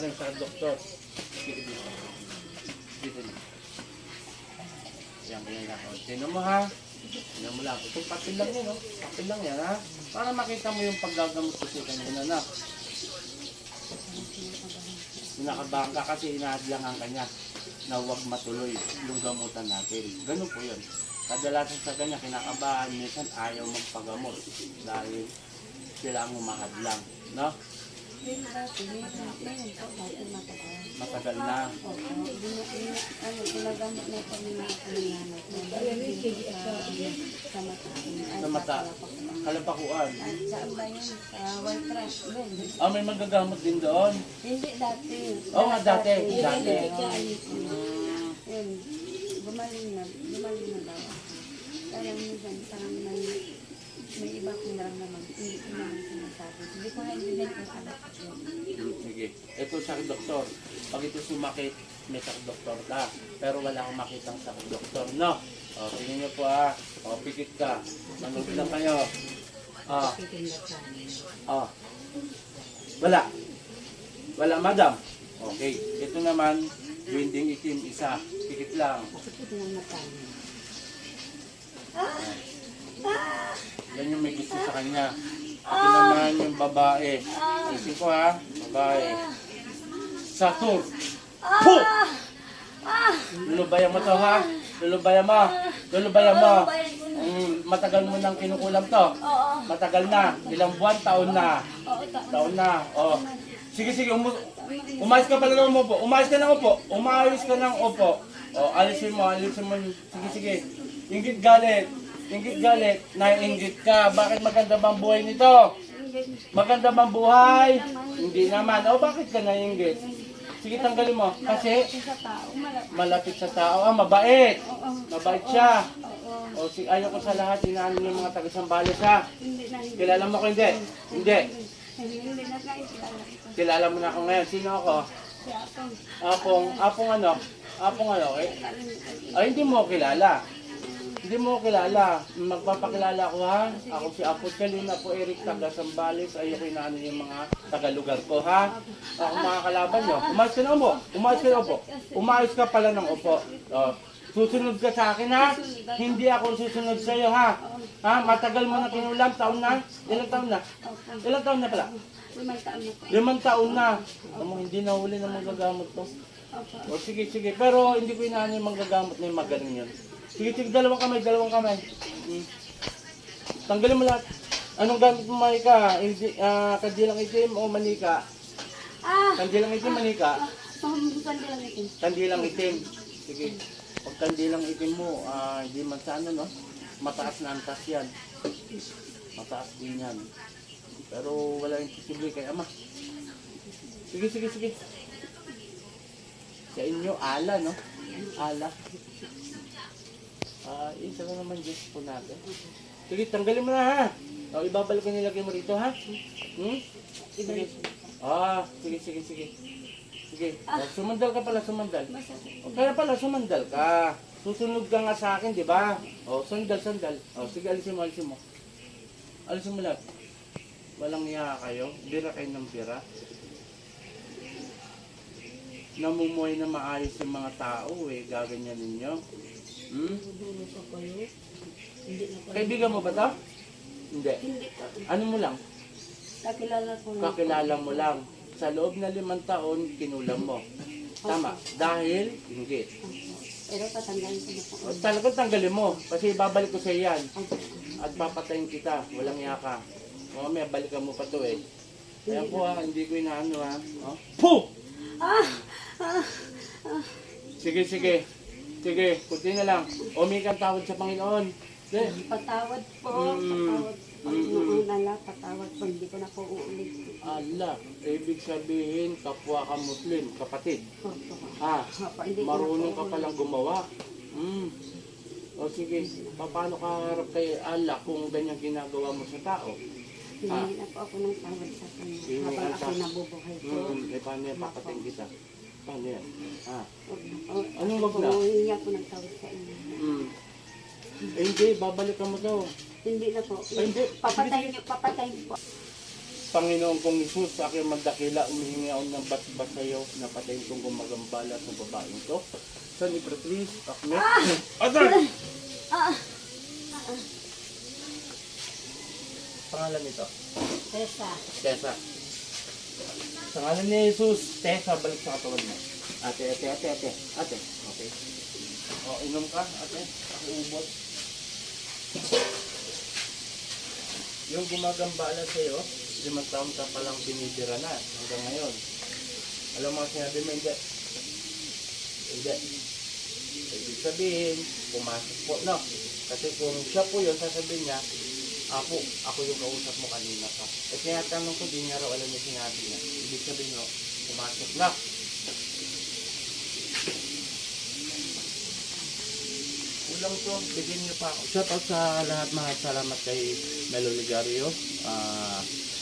rin sa doktor. Dito dito. Yan, ganyan lang. O, Tingnan mo ha. Tingnan mo lang. Itong papel lang yan, no? Papel lang yan, ha? Para makita mo yung paggagamot ko sa kanina na. Nakabahan ka kasi inahadlangan ka niya na huwag matuloy yung gamutan natin. Ganun po yun. Kadalasan sa kanya, kinakabahan, minsan ayaw magpagamot dahil sila ang umahadlang. No? Matagal. Na. Sa, mata. Ay, saan ba yun? Sa White Trash. Ah, may magagamot din doon. Hindi dati. Oo nga, dati, dati. Yun. Gumaling na. Gumaling na daw. Kaya minsan parang may may iba kong naramdaman. Hindi ko naman sinasabi. Hindi ko nga hindi ko alam. Hmm, Sige. Ito sa doktor. Pag ito sumakit, may sakit doktor ka. Pero wala akong makitang sakit doktor, no? O, tingnan niyo po ha. O, pikit ka. Manood lang kayo. Ah. Ah. Wala. Wala, madam. Okay. Ito naman, winding itim isa. Pikit lang. Yan yung may gusto sa kanya. Ito naman yung babae. Isin ko ha, babae. Satur. Puh! Lulubayan mo to ha. Lulubayan mo. Lulubayan mo. Mm, matagal mo nang kinukulam to. Matagal na. Ilang buwan, taon na. Taon na. Oh. Sige, sige. Umu umayos ka pala ng upo. Umayos ka ng upo. Umayos ka ng upo. Oh, alisin mo, alisin mo. Sige, sige. Ingit galit. Ingit galit. Naiingit ka. Bakit maganda bang buhay nito? Maganda bang buhay? Hindi naman. O, bakit ka naiingit? Sige, tanggalin mo. Kasi Sa tao, malap. malapit sa tao. Ah, mabait. Mabait siya. Oo. O, sige, ayaw ko sa lahat. Inaano yung mga taga-sambales ha. Kilala mo ko hindi? Hindi. Kilala mo na ako ngayon. Sino ako? Si Apong. Apong, apong ano? Apong ano? Eh? Ay, hindi mo kilala. Hindi mo kilala. Magpapakilala ako ha. Ako si Apo Kalina po Eric taga Sambales. Ayoko inaano yung mga taga-lugar ko ha. Ako mga kalaban nyo. Umayos ka na upo. Umayos ka na upo. Umayos ka pala ng upo. O, susunod ka sa akin ha. Hindi ako susunod sa iyo ha. Ha? Matagal mo na kinulam. Taon na? Ilang taon na? Ilang taon na pala? Limang taon na. Limang taon na. Amo, hindi na huli na magagamot to. O sige, sige. Pero hindi ko inaano yung manggagamot na yung magaling yun. Sige, sige. Dalawang kamay, dalawang kamay. Hmm. Tanggalin mo lahat. Anong gamit mo, Manika? Hindi, ah, kandilang itim o manika? Ah! Kandilang itim, manika? Pamumukan din lang ito. Kandilang itim. Sige. Pag kandilang itim mo, ah, hindi man sa ano, no? Mataas na antas yan. Mataas din yan. Pero wala yung posible kay ama. Sige, sige, sige. Sa inyo, ala, no? Ala. Ah, isa lang naman Diyos po natin. Sige, tanggalin mo na ha. O, ibabalik ko nilagay mo rito ha. Hmm? Sige. Ah, sige, sige, sige. Sige. O, sumandal ka pala, sumandal. O, kaya pala, sumandal ka. Susunod ka nga sa akin, di ba? O, sandal, sandal. O, sige, alisin mo, alisin mo. Alisin mo lahat. Walang iya kayo. Bira kayo ng bira. Namumuhay na maayos yung mga tao eh. Gaganyan ninyo. Hmm? Kaibigan mo ba to? Hindi. Ano mo lang? Kakilala ko na. Kakilala mo lang. Sa loob na limang taon, kinulam mo. Tama. Dahil, hindi. Opo. Pero tatandaan ko na po. Talagang tanggalin mo. Kasi babalik ko sa yan. At papatayin kita. Walang yaka. Mamaya balikan mo pa to eh. Kaya po ha, hindi ko inaano ha. Oh. Puh! Ah! Ah! Sige, sige. Sige, kunti na lang. Umikang tawad sa Panginoon. Sige. Patawad po. Mm. Patawad nala, patawad po. Hindi ko na po uulit. Allah, ibig sabihin, kapwa ka Muslim, kapatid. Opo. Ha? Opo. Hindi ko na Marunong po ka uulit. palang gumawa. Mm. O sige, paano ka harap kay Allah kung ganyan ginagawa mo sa tao? Hindi na po ako ng tawad sa kanya. Hindi Habang ka ako ta- nabubuhay po. Mm, eh paano yan, papatayin kita? Paano yan? Ha? Huwag na po. Anong wag na? Humingi ako ng tawad sa inyo. Mm. Eh, hindi, babalikan mo to. Hindi na po. Ay, hindi. Papatayin niyo, papatayin po. Panginoon kong Isus, sa aking magdakila, umihingi ako ng batbat sa iyo, napatayin kong gumagambala sa babaeng to. San ni please, akme. Other! Ah, Pangalan nito? Tessa. Tessa. Sa ngalan ni Jesus, Tessa, balik sa katawan mo. Ate, ate, ate, ate. Ate, okay. O, inom ka, ate. Uubot. Yung gumagambala sa'yo, limang taon ka palang binibira na hanggang ngayon. Alam mo, sinabi mo, hindi. Hindi. Ibig sabihin, pumasok po, no? Kasi kung siya po yun, sasabihin niya, ako, ako yung kausap mo kanina pa. Eh tinatanong ko, di niya raw alam yung sinabi niya. Ibig sabihin, no, pumasok na. Kulang to, bigyan niyo pa ako. Shout out sa lahat mga salamat kay Melo Ligario, ah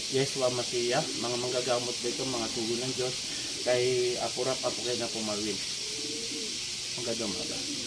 Yeswa Masiya, mga manggagamot dito, mga tugon ng Diyos, kay Apurap Apukay na Pumarwin. Hanggang umaga.